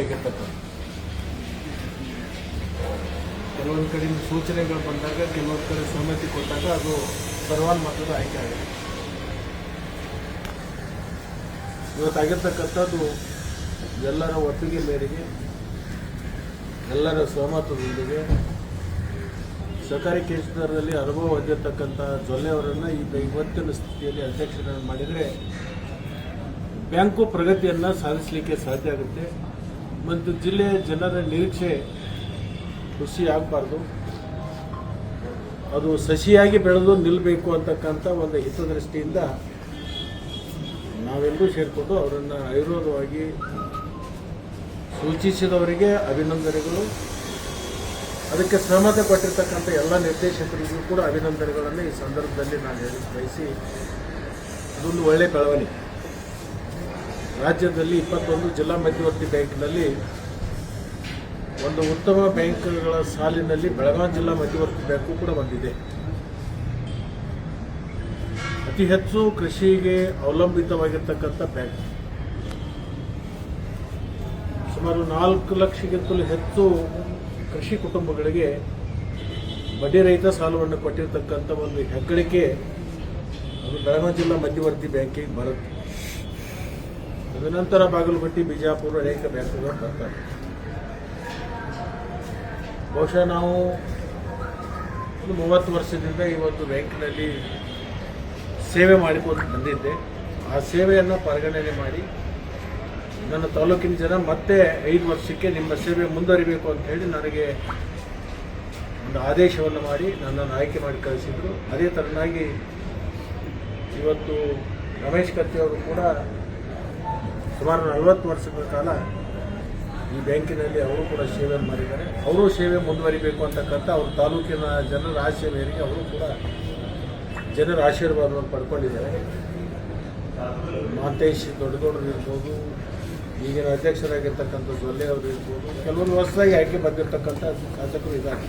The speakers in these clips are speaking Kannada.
ಆಗಿರ್ತಕ್ಕಂಥ ಕೆಲವೊಂದು ಕಡೆಯಿಂದ ಸೂಚನೆಗಳು ಬಂದಾಗ, ಕೆಲವೊಂದು ಕಡೆ ಸಮ್ಮತಿ ಕೊಟ್ಟಾಗ ಅದು ಸರ್ವಾನುಮತದ ಆಯ್ಕೆ ಆಗಿದೆ ಇವತ್ತಾಗಿರ್ತಕ್ಕಂಥದ್ದು ಎಲ್ಲರ ಒಪ್ಪಿಗೆ ಮೇರೆಗೆ, ಎಲ್ಲರ ಸಹಮತದೊಂದಿಗೆ ಸರ್ಕಾರಿ ಕ್ಷೇತ್ರದಲ್ಲಿ ಅನುಭವ ಹೊಂದಿರತಕ್ಕಂಥ ಜೊಲ್ಲೆ ಅವರನ್ನು ಈಗ ಇವತ್ತಿನ ಸ್ಥಿತಿಯಲ್ಲಿ ಅಧ್ಯಕ್ಷರನ್ನು ಮಾಡಿದರೆ, ಬ್ಯಾಂಕು ಪ್ರಗತಿಯನ್ನು ಸಾಧಿಸಲಿಕ್ಕೆ ಸಾಧ್ಯ ಆಗುತ್ತೆ. ಮತ್ತು ಜಿಲ್ಲೆಯ ಜನರ ನಿರೀಕ್ಷೆ ಖುಷಿ ಆಗಬಾರ್ದು ಅದು ಸಸಿಯಾಗಿ ಬೆಳೆದು ನಿಲ್ಲಬೇಕು ಅಂತಕ್ಕಂಥ ಒಂದು ಹಿತದೃಷ್ಟಿಯಿಂದ ನಾವೆಲ್ಲರೂ ಸೇರಿಕೊಂಡು ಅವರನ್ನು ಆಯುರ್ವೇದವಾಗಿ ಸೂಚಿಸಿದವರಿಗೆ ಅಭಿನಂದನೆಗಳು. ಅದಕ್ಕೆ ಸಹಮತ ಪಟ್ಟಿರ್ತಕ್ಕಂಥ ಎಲ್ಲ ನಿರ್ದೇಶಕರಿಗೂ ಕೂಡ ಅಭಿನಂದನೆಗಳನ್ನು ಈ ಸಂದರ್ಭದಲ್ಲಿ ನಾನು ಹೇಳಿ ಬಯಸಿ, ಅದೊಂದು ಒಳ್ಳೆಯ ಬೆಳವಣಿಗೆ. ರಾಜ್ಯದಲ್ಲಿ ಇಪ್ಪತ್ತೊಂದು ಜಿಲ್ಲಾ ಮಧ್ಯವರ್ತಿ ಬ್ಯಾಂಕ್ನಲ್ಲಿ ಒಂದು ಉತ್ತಮ ಬ್ಯಾಂಕ್ಗಳ ಸಾಲಿನಲ್ಲಿ ಬೆಳಗಾವಿ ಜಿಲ್ಲಾ ಮಧ್ಯವರ್ತಿ ಬ್ಯಾಂಕು ಕೂಡ ಬಂದಿದೆ. ಅತಿ ಹೆಚ್ಚು ಕೃಷಿಗೆ ಅವಲಂಬಿತವಾಗಿರ್ತಕ್ಕಂಥ ಬ್ಯಾಂಕ್. ಸುಮಾರು ನಾಲ್ಕು ಲಕ್ಷಕ್ಕಿಂತಲೂ ಹೆಚ್ಚು ಕೃಷಿ ಕುಟುಂಬಗಳಿಗೆ ಬಡ್ಡಿ ರಹಿತ ಸಾಲವನ್ನು ಕೊಟ್ಟಿರತಕ್ಕಂಥ ಒಂದು ಹೆಗ್ಗಳಿಕೆ ಅದು ಬೆಳಗಾವಿ ಜಿಲ್ಲಾ ಮಧ್ಯವರ್ತಿ ಬ್ಯಾಂಕಿಗೆ ಬರುತ್ತೆ. ತದನಂತರ ಬಾಗಲಕೋಟೆ, ಬಿಜಾಪುರ ಅನೇಕ ಬ್ಯಾಂಕುಗಳು ಬರ್ತವೆ. ಬಹುಶಃ ನಾವು ಒಂದು ಮೂವತ್ತು ವರ್ಷದಿಂದ ಈ ಒಂದು ಬ್ಯಾಂಕಿನಲ್ಲಿ ಸೇವೆ ಮಾಡಿಕೊಂಡು ಬಂದಿದ್ದೆ. ಆ ಸೇವೆಯನ್ನು ಪರಿಗಣನೆ ಮಾಡಿ ನನ್ನ ತಾಲೂಕಿನ ಜನ ಮತ್ತೆ ಐದು ವರ್ಷಕ್ಕೆ ನಿಮ್ಮ ಸೇವೆ ಮುಂದುವರಿಬೇಕು ಅಂತ ಹೇಳಿ ನನಗೆ ಒಂದು ಆದೇಶವನ್ನು ಮಾಡಿ ನನ್ನನ್ನು ಆಯ್ಕೆ ಮಾಡಿ ಕಳಿಸಿದರು. ಅದೇ ಥರನಾಗಿ ಇವತ್ತು ರಮೇಶ್ ಕತ್ತಿ ಅವರು ಕೂಡ ಸುಮಾರು ನಲವತ್ತು ವರ್ಷಗಳ ಕಾಲ ಈ ಬ್ಯಾಂಕಿನಲ್ಲಿ ಅವರು ಕೂಡ ಸೇವೆ ಮಾಡಿದ್ದಾರೆ. ಅವರು ಸೇವೆ ಮುಂದುವರಿಬೇಕು ಅಂತಕ್ಕಂಥ ಅವ್ರ ತಾಲೂಕಿನ ಜನರ ಆಶಯ ಮೇರೆಗೆ ಅವರು ಕೂಡ ಜನರ ಆಶೀರ್ವಾದವನ್ನು ಪಡ್ಕೊಂಡಿದ್ದಾರೆ. ಮಾತೇಶ್ ದೊಡ್ಡ ದೊಡ್ಡರು ಇರ್ಬೋದು, ಈಗಿನ ಅಧ್ಯಕ್ಷರಾಗಿರ್ತಕ್ಕಂಥ ಜೊಲ್ಲೆ ಅವರು ಇರ್ಬೋದು ಕೆಲವೊಂದು ಹೊಸದಾಗಿ ಆಯ್ಕೆ ಬಂದಿರತಕ್ಕಂಥ ಶಾಸಕರು ಇದ್ದಾರೆ.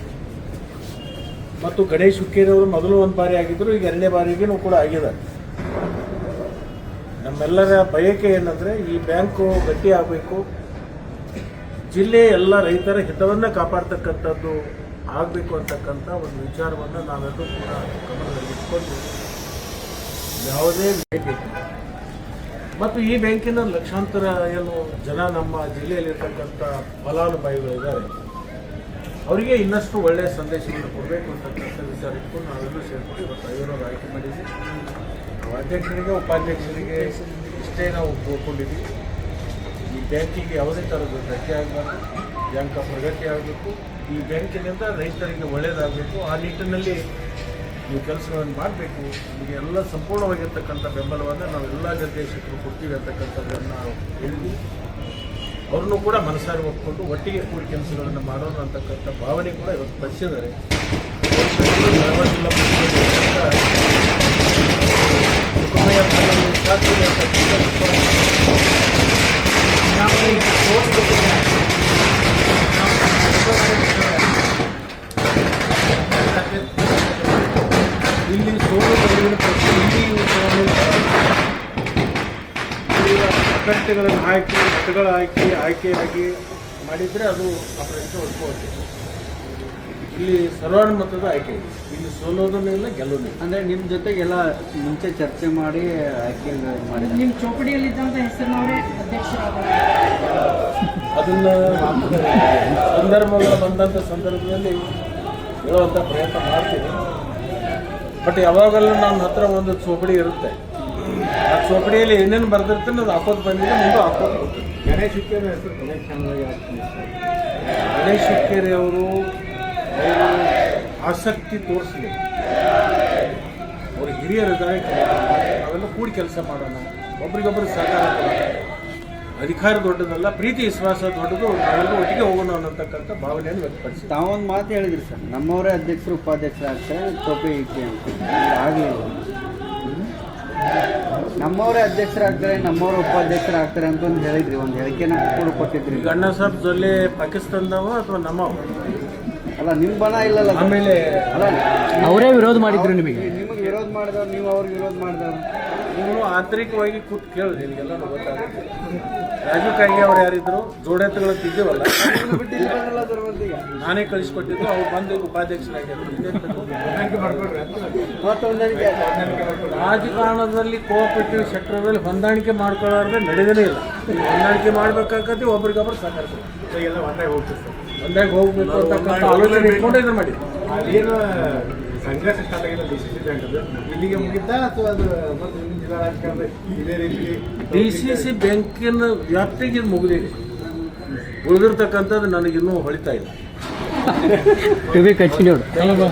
ಮತ್ತು ಗಣೇಶ್ ಹುಕ್ಕೇರಿಯವರು ಮೊದಲು ಒಂದು ಬಾರಿ ಆಗಿದ್ದರು, ಈಗ ಎರಡನೇ ಬಾರಿಗೂ ಕೂಡ ಆಗಿದ್ದಾರೆ. ನಮ್ಮೆಲ್ಲರ ಬಯಕೆ ಏನಂದರೆ ಈ ಬ್ಯಾಂಕು ಗಟ್ಟಿ ಆಗಬೇಕು. ಜಿಲ್ಲೆಯ ಎಲ್ಲ ರೈತರ ಹಿತವನ್ನು ಕಾಪಾಡ್ತಕ್ಕಂಥದ್ದು ಆಗಬೇಕು ಅಂತಕ್ಕಂಥ ಒಂದು ವಿಚಾರವನ್ನು ನಾವೆಲ್ಲರೂ ಕೂಡ ಗಮನದಲ್ಲಿಟ್ಕೊಂಡು ಯಾವುದೇ ಮತ್ತು ಈ ಬ್ಯಾಂಕಿನ ಲಕ್ಷಾಂತರ ಏನು ಜನ ನಮ್ಮ ಜಿಲ್ಲೆಯಲ್ಲಿರ್ತಕ್ಕಂಥ ಫಲಾನುಭವಿಗಳಿದ್ದಾರೆ. ಅವರಿಗೆ ಇನ್ನಷ್ಟು ಒಳ್ಳೆಯ ಸಂದೇಶವನ್ನು ಕೊಡಬೇಕು ಅಂತಕ್ಕಂಥ ವಿಚಾರ ಇಟ್ಕೊಂಡು ನಾವೆಲ್ಲರೂ ಸೇರಿಕೊಂಡು ಇವತ್ತು ಐವರವ್ರು ಆಯ್ಕೆ ಮಾಡಿದ್ವಿ. ನಾವು ಅಧ್ಯಕ್ಷರಿಗೆ ಉಪಾಧ್ಯಕ್ಷರಿಗೆ ಇಷ್ಟೇ ನಾವು ಕೋರ್ಕೊಂಡಿದ್ದೀವಿ ಈ ಬ್ಯಾಂಕಿಗೆ ಯಾವುದೇ ಥರದ ಧಕ್ಕೆ ಆಗಬಾರ್ದು, ಬ್ಯಾಂಕ್ ಪ್ರಗತಿ ಆಗಬೇಕು. ಈ ಬ್ಯಾಂಕಿನಿಂದ ರೈತರಿಗೆ ಒಳ್ಳೆಯದಾಗಬೇಕು ಆ ನಿಟ್ಟಿನಲ್ಲಿ ನೀವು ಕೆಲಸಗಳನ್ನು ಮಾಡಬೇಕು. ನಿಮಗೆ ಎಲ್ಲ ಸಂಪೂರ್ಣವಾಗಿರ್ತಕ್ಕಂಥ ಬೆಂಬಲವನ್ನು ನಾವು ಎಲ್ಲ ನಿರ್ದೇಶಕರು ಕೊಡ್ತೀವಿ ಅಂತಕ್ಕಂಥದ್ದನ್ನು ಹೇಳಿದ್ವಿ. ಅವ್ರನ್ನೂ ಕೂಡ ಮನಸಾರಿ ಒಪ್ಪಿಕೊಂಡು ಒಟ್ಟಿಗೆ ಕೂಡಿ ಕೆಲಸಗಳನ್ನು ಮಾಡೋಣ ಅಂತಕ್ಕಂಥ ಭಾವನೆ ಕೂಡ ಇವತ್ತು ಬಯಸಿದ್ದಾರೆ ಇಲ್ಲಿ ಅಭ್ಯರ್ಥಿಗಳನ್ನು ಹಾಕಿ ಮತಗಳ ಹಾಕಿ ಆಯ್ಕೆಯಾಗಿ ಮಾಡಿದರೆ ಅದು ಪ್ರಶ್ನೆ ಉಳ್ಕೋದು ಇಲ್ಲಿ ಸರ್ವಾನುಮತದ ಆಯ್ಕೆ ಇದೆ. ಇಲ್ಲಿ ಸೋಲೋದೂ ಇಲ್ಲ ಗೆಲ್ಲೋದು ಅಂದರೆ ಅಂದ್ರೆ ನಿಮ್ ಜೊತೆಗೆಲ್ಲ ಮುಂಚೆ ಚರ್ಚೆ ಮಾಡಿ ಆಯ್ಕೆ ಮಾಡಿದೆ. ನಿಮ್ಮ ಚೌಕಡಿಯಲ್ಲಿದ್ದಂಥ ಹೆಸರಿನವರೇ ಅಧ್ಯಕ್ಷರಾದರು ಅದನ್ನ ಸಂದರ್ಭಗಳು ಬಂದಂಥ ಸಂದರ್ಭದಲ್ಲಿ ಹೇಳುವಂತ ಪ್ರಯತ್ನ ಮಾಡ್ತೀನಿ. ಬಟ್ ಯಾವಾಗಲೂ ನಮ್ಮ ಹತ್ರ ಒಂದು ಚೌಪಡಿ ಇರುತ್ತೆ. ಆ ಚೌಪಡಿಯಲ್ಲಿ ಏನೇನು ಬರ್ದಿರ್ತೀನಿ ಅದು ಹಾಕೋದು ಬಂದಿದೆ ಮುಂದೆ ಹಾಕೋದು. ಗಣೇಶ್ ಹುಕ್ಕೇರಿ ಹೆಸರು ಗಣೇಶ್ ಹುಕ್ಕೇರಿ ಅವರು ಆಸಕ್ತಿ ತೋರಿಸಲಿ. ಅವ್ರ ಹಿರಿಯರಿದ್ದಾರೆ ಅವೆಲ್ಲ ಕೂಡಿ ಕೆಲಸ ಮಾಡೋಣ. ಒಬ್ರಿಗೊಬ್ರು ಸಹಕಾರ ಅಧಿಕಾರ ದೊಡ್ಡದಲ್ಲ ಪ್ರೀತಿ ವಿಶ್ವಾಸ ದೊಡ್ಡದು. ನಾವೆಲ್ಲರೂ ಒಟ್ಟಿಗೆ ಹೋಗೋಣ ಅನ್ನತಕ್ಕಂಥ ಭಾವನೆಯನ್ನು ವ್ಯಕ್ತಪಡಿಸಿ ತಾವೊಂದು ಮಾತು ಹೇಳಿದ್ರಿ ಸರ್. ನಮ್ಮವರೇ ಅಧ್ಯಕ್ಷರು ಉಪಾಧ್ಯಕ್ಷರು ಆಗ್ತಾರೆ ಟೋಪಿ ಇಕ್ಕಿ ಅಂತ. ಆಗಲಿಲ್ಲ ನಮ್ಮವರೇ ಅಧ್ಯಕ್ಷರಾಗ್ತಾರೆ ನಮ್ಮವರು ಉಪಾಧ್ಯಕ್ಷರು ಆಗ್ತಾರೆ ಅಂತ ಒಂದು ಹೇಳಿದ್ರಿ. ಒಂದು ಹೇಳಿಕೆನ ಕೂಡ ಕೊಟ್ಟಿದ್ರಿ. ಈಗ ಅಣ್ಣ ಸಾಹೇಬ್ ಜೊಲ್ಲೆ ಪಾಕಿಸ್ತಾನದವ ಅಥವಾ ನಮ್ಮವ ಅಲ್ಲ ನಿಮ್ಮ ಬಣ ಇಲ್ಲಲ್ಲ ಆಮೇಲೆ ಅಲ್ಲ ಅವರೇ ವಿರೋಧ ಮಾಡಿದ್ರು ನಿಮಗೆ. ನಿಮಗೆ ವಿರೋಧ ಮಾಡಿದವ್ರು ನೀವು ಅವ್ರಿಗೆ ವಿರೋಧ ಮಾಡಿದವ್ರು ನೀವು ಆಂತರಿಕವಾಗಿ ಕೂತ್ ಕೇಳಿದೆ ನಿಮಗೆಲ್ಲ ಗೊತ್ತಾಗುತ್ತೆ. ರಾಜು ಕಾಯಿಗೆ ಅವ್ರು ಯಾರಿದ್ರು ಜೋಡೆತ್ತುಗಳು ತಿದ್ದೀವಲ್ಲ ನಾನೇ ಕಳಿಸ್ಕೊಟ್ಟಿದ್ದು ಅವ್ರು ಬಂದು ಬೇಕು? ರಾಜಕಾರಣದಲ್ಲಿ ಕೋಆಪರೇಟಿವ್ ಸೆಕ್ಟರ್ನಲ್ಲಿ ಹೊಂದಾಣಿಕೆ ಮಾಡ್ಕೊಳ್ಳೋದ್ರೆ ನಡೆದೇ ಇಲ್ಲ. ಹೊಂದಾಣಿಕೆ ಮಾಡ್ಬೇಕಾಗತ್ತೆ ಒಬ್ರಿಗೊಬ್ರು ಸಹಕರಿಸ್ತಾರೆ ಎಲ್ಲ ಒಂದಾಗಿ ಹೋಗ್ತದೆ ಒಂದಾಗಿ ಹೋಗ್ಬೇಕು ಅಂತಕ್ಕಂಥ ಆಲೋಚನೆ ಇಟ್ಕೊಂಡು ಇದನ್ನ ಮಾಡಿ. ಅದೇನು ಸಂಘರ್ಷ ಸ್ಟಾರ್ಟ್ ಆಗಿಲ್ಲ ಡಿ ಸಿ ಸಿ ಬ್ಯಾಂಕ್ ಅದು. ಇಲ್ಲಿಗೆ ಮುಗಿದ ಅಥವಾ ಅದು ಮತ್ತೆ ಜಿಲ್ಲಾ ರಾಜಕಾರಣ ಇದೇ ರೀತಿ ಡಿ ಸಿ ಸಿ ಬ್ಯಾಂಕಿನ ವ್ಯಾಪ್ತಿಗೆ ಇದು ಮುಗಿದಿದೆ. ಉಳಿದಿರ್ತಕ್ಕಂಥದ್ದು ನನಗಿನ್ನೂ ಹೊಳಿತಾ ಇಲ್ಲ. ಟು ಬಿ ಕಂಟಿನ್ಯೂಡ್ ಕೆಲವು